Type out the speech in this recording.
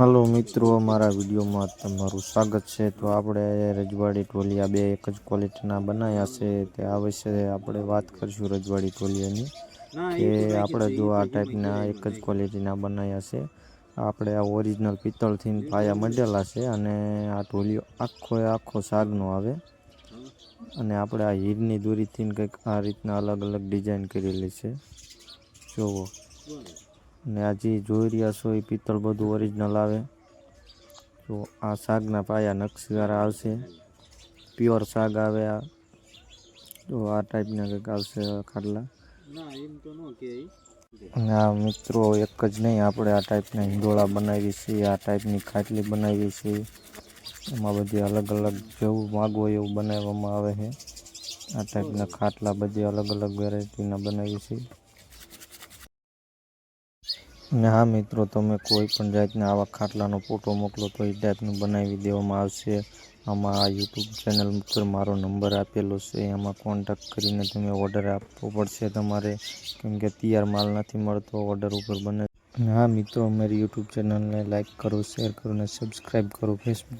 Hello મિત્રો મારા વિડીયોમાં તમારું સ્વાગત છે. તો આપણે રજવાડી ટોલિયા બે એક જ ક્વોલિટીના બનાવ્યા છે. તે આ વિશે આપણે વાત કરીશું રજવાડી ટોલિયાની કે આપણે જો આ ટાઈપના એક જ ક્વોલિટીના બનાવ્યા છે. આપણે આ ઓરિજિનલ પિત્તળથી પાયા મઢેલા છે અને આ ટોલિયો આખો આખો સાગનો આવે. અને આપણે આ હીરની દોરીથી કંઈક આ રીતના અલગ અલગ ડિઝાઇન કરેલી છે. જોવો. ને આ જે જોઈ રહ્યા છો એ પિત્તળ બધું ઓરિજિનલ આવે. તો આ શાકના પાયા નકશીવાળા આવશે. પ્યોર શાક આવે આ. તો આ ટાઈપના કંઈક આવશે ખાટલા. અને આ મિત્રો એક જ નહીં આપણે આ ટાઈપના હિંડોળા બનાવી છીએ આ ટાઈપની ખાટલી બનાવી છીએ. એમાં બધી અલગ અલગ જેવું માગવો એવું બનાવવામાં આવે છે. આ ટાઈપના ખાટલા બધી અલગ અલગ વેરાયટીના બનાવી છીએ. અને હા મિત્રો, તમે કોઈ પણ જાતના આવા ખાટલાનો ફોટો મોકલો તો એ ટાઈપનું બનાવી દેવામાં આવશે. આમાં આ યુટ્યુબ ચેનલ ઉપર મારો નંબર આપેલો છે, એમાં કોન્ટેક કરીને તમે ઓર્ડર આપવો પડશે તમારે. કેમ કે તૈયાર માલ નથી મળતો ઓર્ડર ઉપર બને. હા મિત્રો, અમારી યુટ્યુબ ચેનલને લાઇક કરો શેર કરો અને સબસ્ક્રાઈબ કરો ફેસબુક